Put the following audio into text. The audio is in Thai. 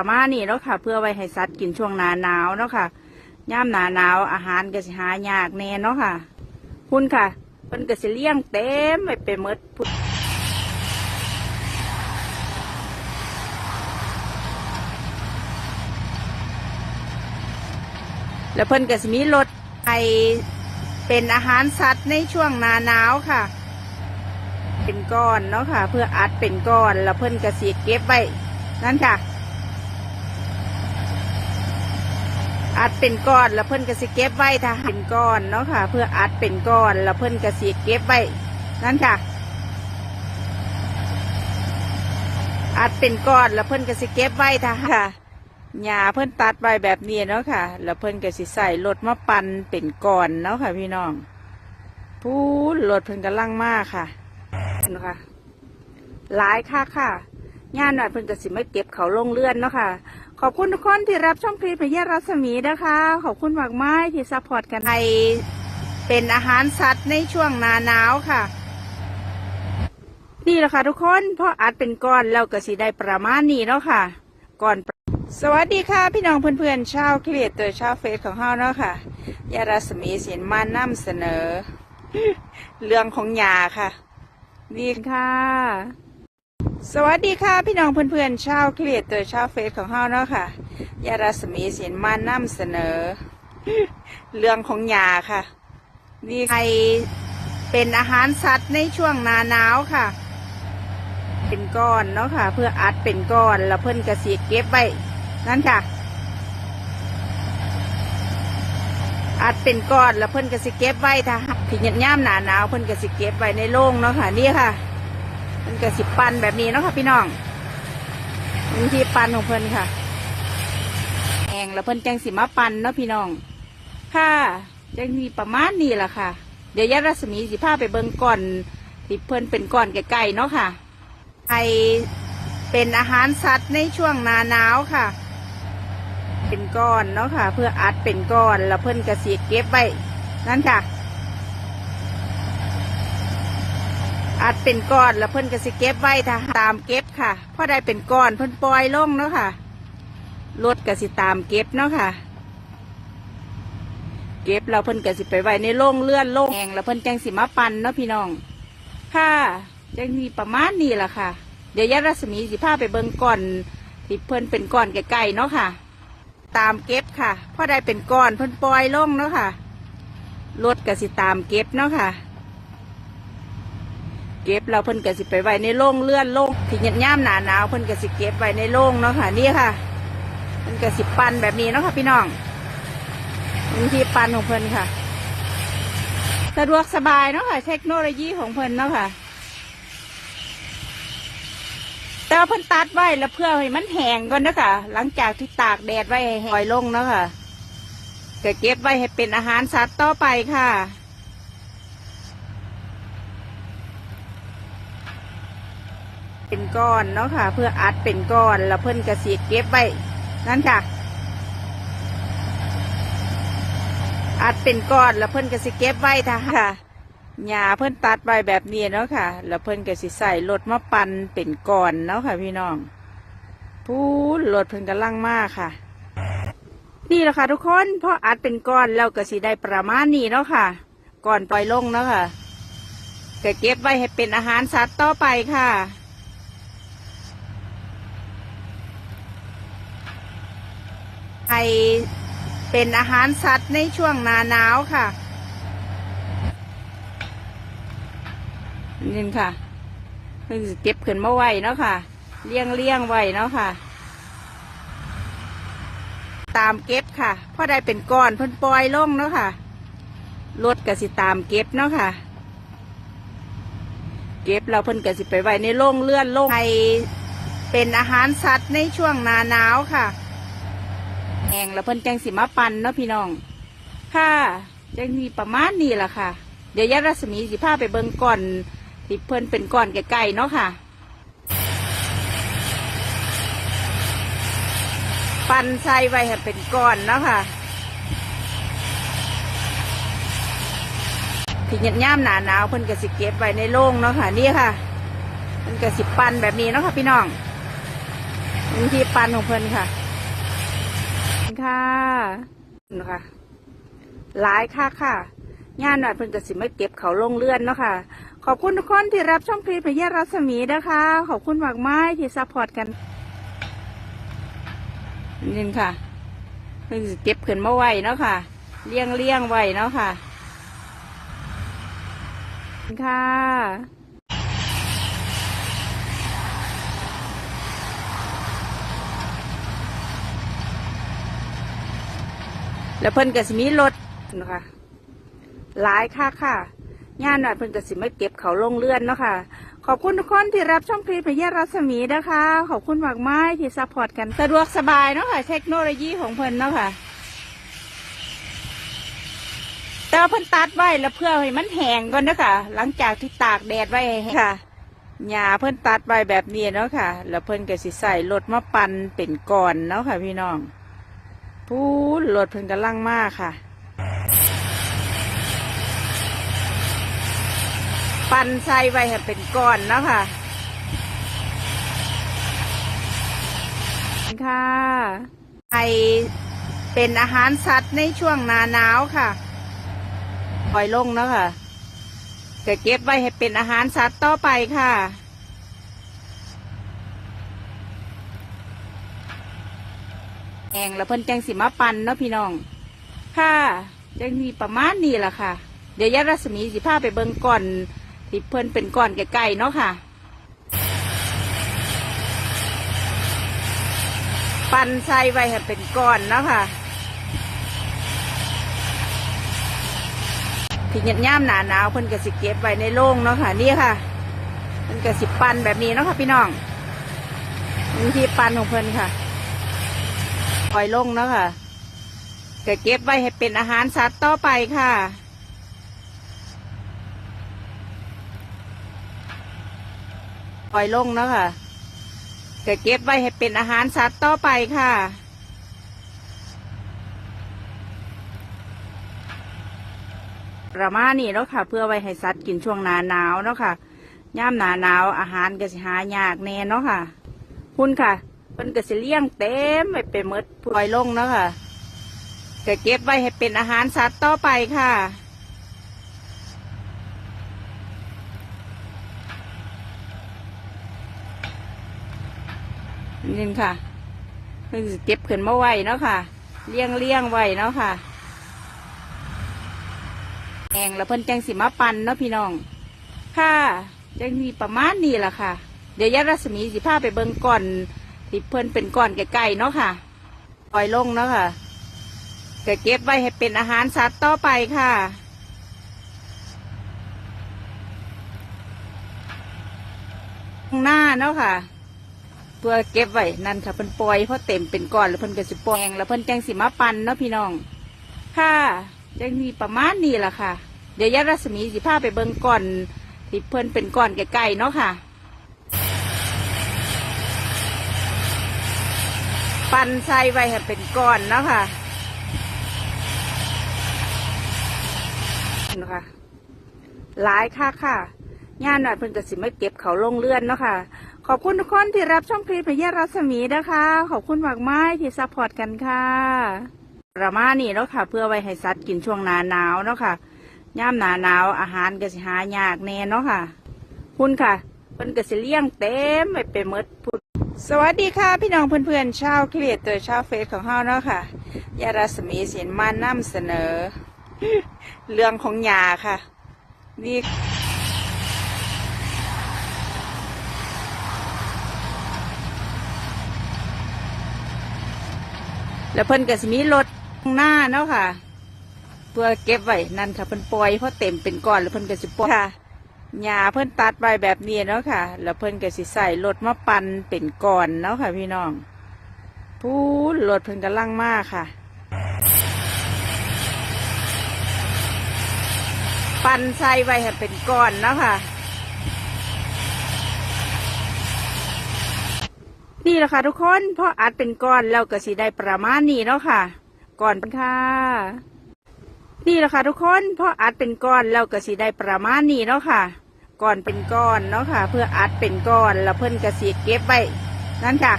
ประมาณนี้เนาะค่ะ เพื่อไว้ให้สัตว์กินช่วงหนาหนาวเนาะค่ะย่ามหนาหนาวอาหารก็สิหายากแน่เนาะค่ะ คุณค่ะเพิ่นก็สิเลี้ยงเต็มไปไปหมดพุ่นแล้วเพิ่นก็สิมีรถไอเป็นอาหารสัตว์ในช่วงหนาหนาวค่ะ เป็นก้อนเนาะค่ะ เพื่ออัดเป็นก้อนแล้วเพิ่นก็สิเก็บไว้นั่นค่ะ อัดเป็นก้อนแล้วเพิ่นก็สิเก็บไว้ถ้าเป็นก้อนเนาะค่ะ เพื่ออัดเป็นก้อนแล้วเพิ่นก็สิเก็บไว้นั่นค่ะ อัดเป็นก้อนแล้วเพิ่นก็สิเก็บไว้ถ้าค่ะหญ้าเพิ่นตัดไว้แบบนี้เนาะค่ะ แล้วเพิ่นก็สิใส่รถมาปั่นเป็นก้อนเนาะค่ะ พี่น้องพูดรถเพิ่นกำลังมากค่ะนะคะหลายค่ะค่ะงานหน่อยเพิ่นก็สิไม่เก็บเขาลงเลื่อนเนาะค่ะ ขอบคุณทุกคนที่รับช่องคลิปในแยรัศมีนะคะ ขอบคุณมากมายที่ซัพพอร์ตกันให้เป็นอาหารสัตว์ในช่วงหนาหนาวค่ะ นี่แหละค่ะทุกคนพออัดเป็นก้อนแล้วก็สิได้ประมาณนี้เนาะค่ะก่อนสวัสดีค่ะ พี่น้องเพื่อนๆชาวครีเอเตอร์ชาวเฟซของเฮาเนาะค่ะยารัศมีสียนมานำเสนอ เรื่องของยาค่ะ นี่ค่ะ สวัสดีค่ะพี่น้องเพื่อนๆชาวเครีเอเตอร์ชาวเฟซของเฮาเนาะค่ะยารัศมีสียนมานำเสนอ เรื่องของยาค่ะนี่ใครเป็นอาหารสัตว์ในช่วงหนาหนาวค่ะ เป็นก้อนเนาะค่ะ เพื่ออัดเป็นก้อนแล้วเพิ่นกระสีเก็บไว้นั่นค่ะ อัดเป็นก้อนแล้วเพิ่นกระสิเก็บไว้ถ้าที่ยันย่าหนาหนาวเพิ่นกระสิเก็บไว้ในโล่งเนาะค่ะนี่ค่ะ เพิ่นกระสิปันแบบนี้เนาะค่ะพี่น้องวิธีปันของเพิ่นค่ะแหงแล้วเพิ่นจังสิมาปันเนาะพี่น้อง ค่ะจังมีประมาณนี้แหละค่ะ เดี๋ยวยารัศมีสิพาไปเบิ่งก่อนที่เพิ่นเป็นก้อนไก่ๆเนาะค่ะไอเป็นอาหารสัตว์ในช่วงหนาหนาวค่ะ เป็นก้อนเนาะค่ะ เพื่ออัดเป็นก้อนแล้วเพิ่นกระสีเก็บไว้นั่นค่ะ อัดเป็นก้อนแล้วเพิ่นกระสิเก็บไว้ถ้าตามเก็บค่ะพอได้เป็นก้อนเพิ่นปล่อยลงเนาะค่ะรถกระสิตามเก็บเนาะค่ะ เก็บแล้วเพิ่นกระสิไปไว้ในโล่งเลื่อนโล่งแหงแล้วเพิ่นจังสิมาปั่นเนาะพี่น้อง ค่ะจังมีประมาณนี้แหละค่ะ เดี๋ยวยารัศมีสิพาไปเบิ่งก่อนที่เพิ่นเป็นก้อนไก่ๆเนาะค่ะ ตามเก็บค่ะพอได้เป็นก้อนเพิ่นปล่อยลงเนาะค่ะรถก็สิตามเก็บเนาะค่ะ เก็บแล้วเพิ่นก็สิไปไว้ในโล่งเลื่อนโล่งที่ยันย่ามหนาหนาวเพิ่นก็สิเก็บไว้ในโล่งเนาะค่ะนี่ค่ะเพิ่นก็สิปั่นแบบนี้เนาะค่ะพี่น้องวิธีปั่นของเพิ่นค่ะ สะดวกสบายเนาะค่ะ เทคโนโลยีของเพิ่นเนาะค่ะแต่ว่าเพิ่นตัดไว้แล้วเพื่อให้มันแห้งก่อนเนาะคะหลังจากที่ตากแดดไว้ให้หอยลงเนาะค่ะก็เก็บไว้ให้เป็นอาหารสัตว์ต่อไปค่ะ เป็นก้อนเนาะค่ะ เพื่ออัดเป็นก้อนแล้วเพิ่นกระสีเก็บไว้นั่นค่ะ อัดเป็นก้อนแล้วเพิ่นกระสิเก็บไว้ถ้าค่ะหญ้าเพิ่นตัดไว้แบบนี้เนาะค่ะ แล้วเพิ่นก็สิใส่รถมาปั่นเป็นก้อนเนาะค่ะ พี่น้องพูดรถเพิ่นกำลังมากค่ะ นี่แหละค่ะ ทุกคนพออัดเป็นก้อนแล้วก็สิได้ประมาณนี้เนาะค่ะ ก่อนปล่อยลงเนาะค่ะก็เก็บไว้ให้เป็นอาหารสัตว์ต่อไปค่ะ ไอ เป็นอาหารสัตว์ในช่วงหนาหนาวค่ะนี่ค่ะเพิ่งเก็บขึ้นมาไว้เนาะค่ะ เลี้ยงเลี้ยงไว้เนาะค่ะ ตามเก็บค่ะพอได้เป็นก้อนเพิ่นปล่อยลงเนาะค่ะรถก็สิตามเก็บเนาะค่ะ เก็บแล้วเพิ่นก็สิไปไว้ในโล่งเลื่อนโล่งไอเป็นอาหารสัตว์ในช่วงหนาหนาวค่ะ แห้งแล้วเพิ่นจังสิมาปั่นเนาะพี่น้อง ค่ะจังมีประมาณนี้แหละค่ะ เดี๋ยวยารัศมีสิพาไปเบิ่งก่อนที่เพิ่นเป็นก้อนไก่ๆเนาะค่ะ ปั่นใส่ไว้ให้เป็นก้อนเนาะค่ะที่ยันย่ามหนาหนาวเพิ่นก็สิเก็บไว้ในโล่งเนาะค่ะ นี่ค่ะเพิ่นก็สิปั่นแบบนี้เนาะค่ะ พี่น้องวิธีปั้นของเพิ่นค่ะ ค่ะนะคะหลายค่ะค่ะงานหน่อยเพิ่นก็สิไม่เก็บเขาลงเลื่อนเนาะค่ะ ขอบคุณทุกคนที่รับช่องคลิปพยารัศมีนะคะ ขอบคุณมากไม้ที่ซัพพอร์ตกันนี่ค่ะเพิ่นเก็บขึ้นมาไว้เนาะค่ะ เลี้ยงเลี้ยงไว้เนาะค่ะค่ะ แล้วเพิ่นก็สิมีรถนะคะหลายค่ะค่ะงานหน่อยเพิ่นก็สิไม่เก็บเขาลงเลื่อนเนาะค่ะ ขอบคุณทุกคนที่รับช่องคลิปพยารัศมีนะคะ ขอบคุณมากไม้ที่ซัพพอร์ตกัน สะดวกสบายเนาะค่ะ เทคโนโลยีของเพิ่นเนาะค่ะ แต่ว่าเพิ่นตัดไว้แล้วเพื่อให้มันแห้งก่อนเนาะคะหลังจากที่ตากแดดไว้ให้แห้งค่ะหญ้าเพิ่นตัดไว้แบบนี้เนาะค่ะ แล้วเพิ่นก็สิใส่รถมาปั่นเป็นก้อนเนาะค่ะ พี่น้อง พูดรถเพิ่นกำลังมากค่ะ ปั่นใส่ไว้ให้เป็นก้อนนะค่ะค่ะไอเป็นอาหารสัตว์ในช่วงหนาหนาวค่ะปล่อยลงนะค่ะจะเก็บไว้ให้เป็นอาหารสัตว์ต่อไปค่ะ แองแล้วเพิ่นจังสิมาปั่นเนาะพี่น้องค่ะจังมีประมาณนี้แหละค่ะ เดี๋ยวยารัศมีสิพาไปเบิ่งก่อนที่เพิ่นเป็นก่อนไกลๆเนาะค่ะ ปั่นใส่ไว้ให้เป็นก้อนเนาะค่ะที่เงียย่ามหนาหนาวเพิ่นก็สิเก็บไว้ในโล่งเนาะค่ะ นี่ค่ะเพิ่นก็สิปั่นแบบนี้เนาะค่ะ พี่น้องวิธีปั่นของเพิ่นค่ะ ปล่อยลงเนาะค่ะก็เก็บไว้ให้เป็นอาหารสัตว์ต่อไปค่ะปล่อยลงเนาะค่ะก็เก็บไว้ให้เป็นอาหารสัตว์ต่อไปค่ะประมาณนี้เนาะค่ะ เพื่อไว้ให้สัตว์กินช่วงหนาหนาวเนาะค่ะย่ามหนาหนาวอาหารก็สิหายากแน่เนาะค่ะ คุณค่ะ พิ่นก็สิเลี้ยงเต็มไปเป็นมดปล่อยลงเนาะค่ะก็เก็บไว้ให้เป็นอาหารสัตว์ต่อไปค่ะนี่ค่ะเพิ่นเก็บขึ้นมาไว้เนาะค่ะ เลี้ยงเลี้ยงไว้เนาะค่ะแองแล้วเพิ่นจังสิมาปันเนาะพี่น้อง ค่ะจังมีประมาณนี้แหละค่ะ เดี๋ยวยารัศมีสิพาไปเบิ่งก่อน ที่เพิ่นเป็นก้อนไก่ๆเนาะค่ะปล่อยลงเนาะค่ะก็เก็บไว้ให้เป็นอาหารสัตว์ต่อไปค่ะข้างหน้าเนาะค่ะตัวเก็บไว้นั่นค่ะเพิ่นปล่อยเพราะเต็มเป็นก้อนแล้วเพิ่นก็สิปล่อยแองแล้วเพิ่นแจังสิมาปั่นเนาะพี่น้อง ค่ะจังมีประมาณนี้แหละค่ะ เดี๋ยวยารัศมีสิพาไปเบิ่งก่อนที่เพิ่นเป็นก้อนไก่ๆเนาะค่ะ ปั่นใส่ไว้ให้เป็นก้อนเนาะค่ะนะคะหลายค่ะค่ะงานหน่อยเพิ่นก็สิไม่เก็บเขาลงเลื่อนเนาะค่ะ ขอบคุณทุกคนที่รับช่องคลิปพยารัศมีนะคะ ขอบคุณมากไม้ที่ซัพพอร์ตกันค่ะประมาณนี้เนาะค่ะ เพื่อไว้ให้สัตว์กินช่วงหนาหนาวเนาะค่ะย่ามหนาหนาวอาหารก็สิหายากแน่เนาะค่ะ คุณค่ะเพิ่นก็สิเลี้ยงเต็มไปเป็นมดพุด สวัสดีค่ะพี่น้องเพื่อนๆชาวครีเอเตอร์ชาวเฟซของเฮาเนาะค่ะยารัศมีสินมานำเสนอ เรื่องของยาค่ะ นี่แล้วเพิ่นก็สิมีรถหน้าเนาะค่ะ เพื่อเก็บไว้นั่นค่ะเพิ่นปล่อยเพราะเต็มเป็นก้อนแล้วเพิ่นก็สิปล่อยค่ะ หญ้าเพิ่นตัดไว้แบบนี้เนาะค่ะ แล้วเพิ่นก็สิใส่รถมาปั่นเป็นก้อนเนาะค่ะ พี่น้องพูดรถเพิ่นกำลังมากค่ะ ปั่นใส่ไว้ให้เป็นก้อนเนาะค่ะนี่แหละค่ะทุกคนพออัดเป็นก้อนแล้วก็สิได้ประมาณนี้เนาะค่ะ ก่อนค่ะ นี่แหละค่ะทุกคนพออัดเป็นก้อนแล้วก็สีได้ประมาณนี้เนาะค่ะก่อนเป็นก้อนเนาะค่ะ เพื่ออัดเป็นก้อนแล้วเพิ่นกระสีเก็บไว้นั่นค่ะ